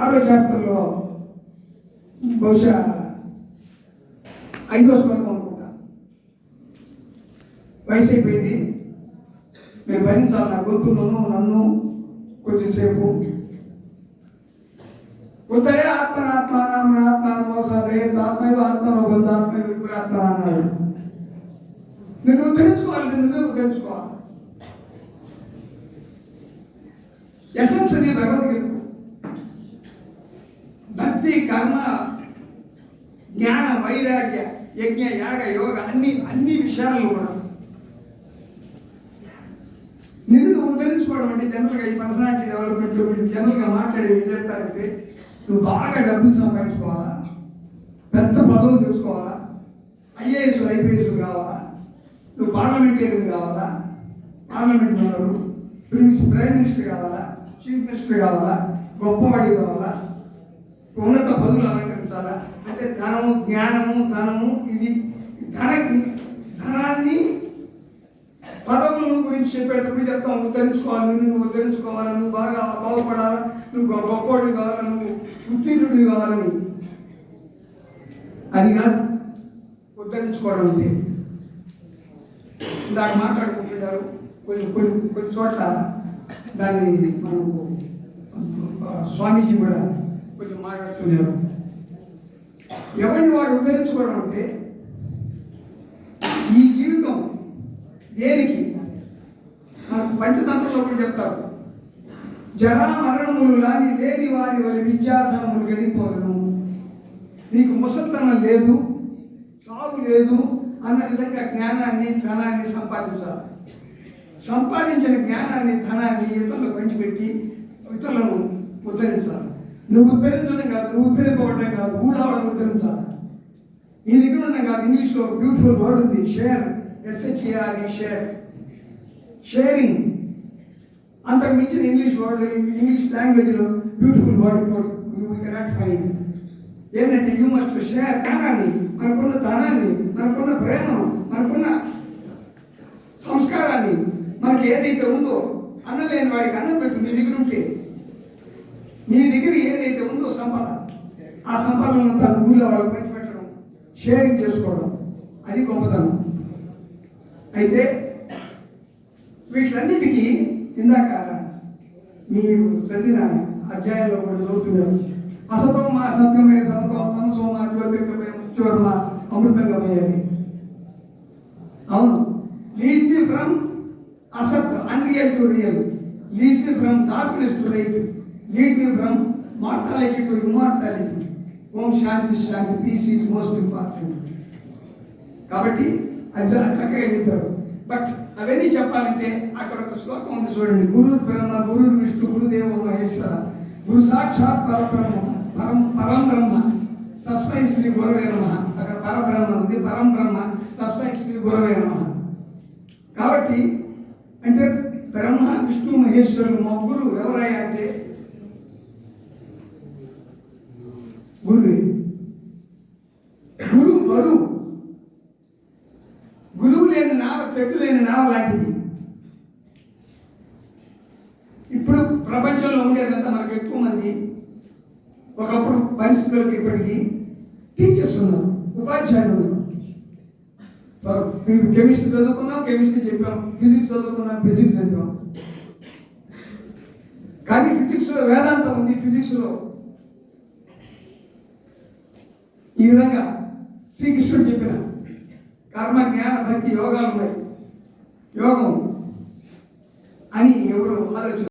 ఆరో చాప్టర్లో బహుశా ఐదో శ్లోకం అనుకుంటా. వయసు అయిపోయింది. మీరు భరించాలి నా గొంతులను నన్ను కొంచెంసేపు ఉత్తరే ఆత్మనాత్మ ఆత్మానమో మోసాదే ఆత్మైవ ఆత్మలో బంధాత్మ విపురాత్మ అన్నాడు నేను ఉద్ధరించుకోవాలి నువ్వే ఉద్ధరించుకోవాలి ఎసెన్స్ అది భగవద్గీత భక్తి కర్మ జ్ఞాన వైరాగ్య యజ్ఞ యాగ యోగ అన్ని అన్ని విషయాలు కూడా. నిన్ను ఉద్ధరించుకోవడం అంటే జనరల్గా ఈ పర్సనాలిటీ డెవలప్మెంట్ వీళ్ళు జనరల్గా మాట్లాడే ఏం నువ్వు బాగా డబ్బులు సంపాదించుకోవాలా? పెద్ద పదవులు తెలుసుకోవాలా ఐఏఎస్ ఐపీఎస్ కావాలా? నువ్వు పార్లమెంటేరియన్ కావాలా? Parliament member? Prince prime minister కావాలా? చీఫ్ మినిస్టర్ కావాలా? గొప్పవాడి కావాలా? ఉన్నత పదవులు అలంకరించాలా? అంటే ధనము జ్ఞానము ధనము ఇది ధన ధనాన్ని పదవులను గురించి చెప్పేటప్పుడు చెప్తాం ఉద్ధరించుకోవాలి నువ్వు ఉద్ధరించుకోవాలి నువ్వు బాగా బాగుపడాలా నువ్వు గొ- కావాలని కావాలా నువ్వు ఉత్తీర్ణుడు కావాలని. అది కాదు. ఉద్ధరించుకోవడం అంటే. దాన్ని మాట్లాడుకుంటున్నారు. కొన్ని కొన్ని కొన్ని చోట్ల దాన్ని మనకు స్వామీజీ కూడా కొంచెం మాట్లాడుతున్నారు. ఎవరిని వాడు ఉద్ధరించుకోవడం అంటే ఈ జీవితం దేనికి? మనకు పంచతంత్రంలో కూడా చెప్తారు. జరా మరణములు లాని లేని వారి వారి విద్యాధనములు గడిపోలను నీకు ముసలితనం లేదు సాగు లేదు అన్న విధంగా జ్ఞానాన్ని ధనాన్ని సంపాదించాలి. సంపాదించిన జ్ఞానాన్ని ధనాన్ని ఇతరులకు పంచిపెట్టి ఇతరులను ఉద్ధరించాలి. నువ్వు ఉద్ధరించడం కాదు నువ్వు ఉద్ధరింపబడడం కాదు ఊడవడం ఉద్ధరించాలి. నీ దగ్గర ఉన్న కాదు ఇంగ్లీష్లో బ్యూటిఫుల్ వర్డ్ ఉంది share S H A R E share sharing అంతకు మించిన ఇంగ్లీష్ వర్డ్ ఇంగ్లీష్ లాంగ్వేజ్లో beautiful word you cannot find ఏంటంటే యూ మస్ట్ షేర్ ధనాన్ని మనకున్న ధనాన్ని మనకున్న ప్రేమను మనకున్న సంస్కారాన్ని మనకి ఏదైతే ఉందో అన్నలేని వాడికి అన్నం పెట్టు నీ దగ్గర ఉంటే ఉందో సంపద ఆ సంపదనంతా ఊళ్ళో వాళ్ళకి పంచిపెట్టడం షేరింగ్ చేసుకోవడం అది గొప్పతనం. అయితే వీటన్నిటికీ ఇందాక మీరు చదివిన అధ్యాయంలో కూడా చదువుతున్నారు అసతం మా సత్యమే సమతో తమసో మా జ్యోతిర్గమే ముచ్చోర్మ అమృతంగమయ్యాలి అవును. లీడ్ మీ ఫ్రమ్ అసత్ unreal to real lead me from darkness to light lead me from mortality to immortality ఓం శాంతి శాంతి. పీస్ ఈజ్ మోస్ట్ ఇంపార్టెంట్ కాబట్టి అది చక్కగా చెప్పారు. బట్ అవన్నీ చెప్పాలంటే అక్కడ ఒక శ్లోకం ఉంది చూడండి. గురు బ్రహ్మ గురు విష్ణు గురుదేవ మహేశ్వర గురు సాక్షాత్ పరబ్రహ్మ పరం పరం బ్రహ్మ తస్మై శ్రీ గురవే నమ. అక్కడ పరబ్రహ్మ ఉంది. పరం బ్రహ్మ తస్మై శ్రీ గురవే నమ. కాబట్టి అంటే బ్రహ్మ విష్ణు మహేశ్వరులు ముగ్గురు ఎవరయ్యా అంటే గురువే గురువు బరువు. గురువు లేని నావ చెట్టు లేని నావ లాంటిది. ఇప్పుడు ప్రపంచంలో ఉండేదంతా మనకు ఎక్కువ మంది ఒకప్పుడు పరిస్థితులకు ఇప్పటికీ టీచర్స్ ఉన్నారు ఉపాధ్యాయులు ఉన్నారు. కెమిస్ట్రీ చదువుకున్నాం కెమిస్ట్రీ చెప్పాం ఫిజిక్స్ చదువుకున్నాం ఫిజిక్స్ చదివాం. కానీ ఫిజిక్స్లో వేదాంతం ఉంది ఫిజిక్స్లో ఈ విధంగా శ్రీకృష్ణుడు చెప్పిన కర్మ జ్ఞాన భక్తి యోగాలు ఉన్నాయి. యోగం అని ఎవరు ఆలోచన